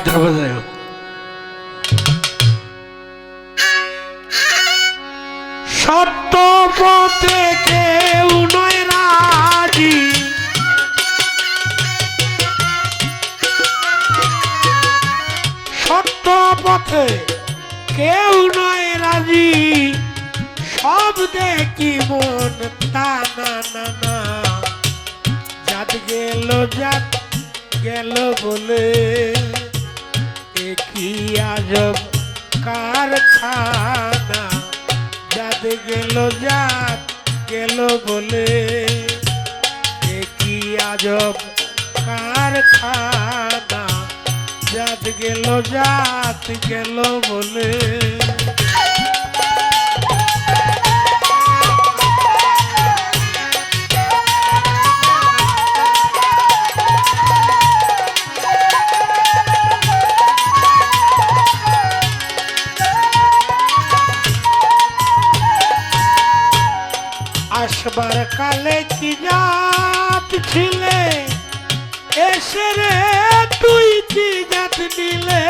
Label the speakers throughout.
Speaker 1: দেব সত্য পথে কেউ নয় রাজি। সত্য পথে কেউ নয় রাজি। সব দেখি মন তা না না না। জাত গেল জাত গেল বলে। আজব কারখানা জাত গেল জাত, গেল বলে। কি আজব কারখানা জাত গেল জাত, গেল বলে। আসবার কালে চিজাত ছিলে এসে রে তুই চিজাত জাত নিলে?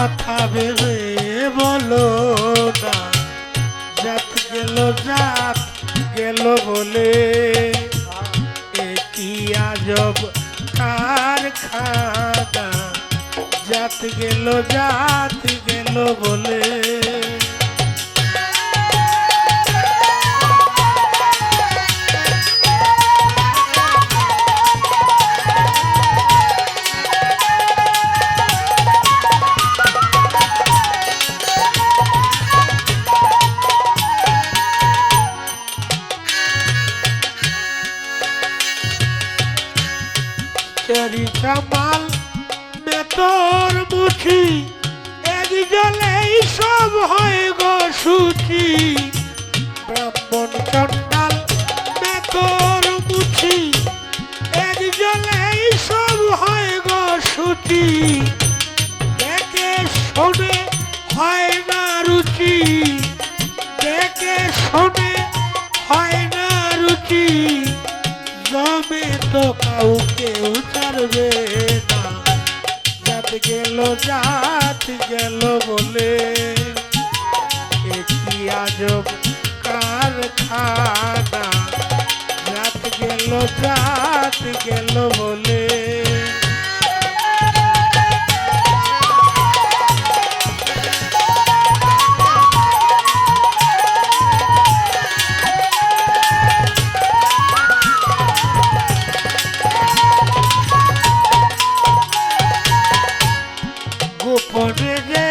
Speaker 1: কথা ভেবে বলো জাত গেল জাত, গেল বলে। একই আজব কারখানা? জাত গেল জাত, গেল বলে। তেরি কামাল মে তোর মুঠি এক জলেই সব হয় গো সুচি ব্রাহ্মণ চন্ডাল মে তোর মুঠি এক জলেই সব হয় গো সুচি দেখে শোনে হয় না রুচি, দেখে শোনে হয় না রুচি। জমে তো কাউকে ছাড়বে না। জাত গেল জাত গেল বলে। একটি আজব কারখানা। জাত গেল জাত গেল বলে। গোপনে রে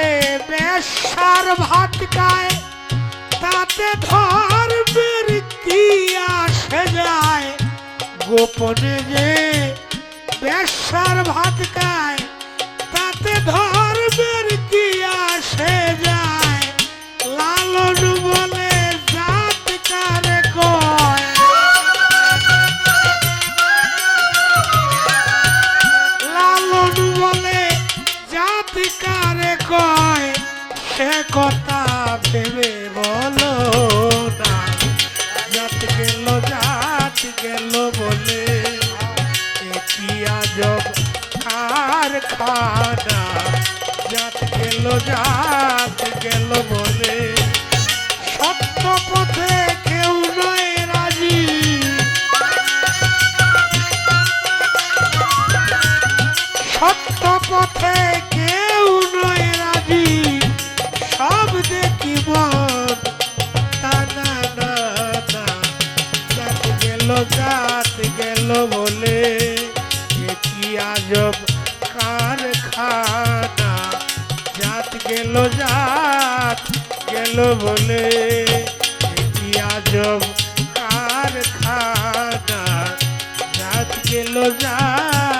Speaker 1: বেশার ভাত খায় তাতে ধর্মের কি আসে যায়। গোপনে রে বেশার ভাত জাতি কয় সে কথা ভেবে বলো না। জাত গেল জাত গেল বলে একই আজব কারখানা? জাত গেল জাত গেল বলে, সত্য পথে কেউ নয় রাজি। সত্য পথে গেল, জাত গেল বলে। কি আজব কারখানা? জাত গেল জাত গেল বলে। কি আজব কারখানা? জাত গেল, জাত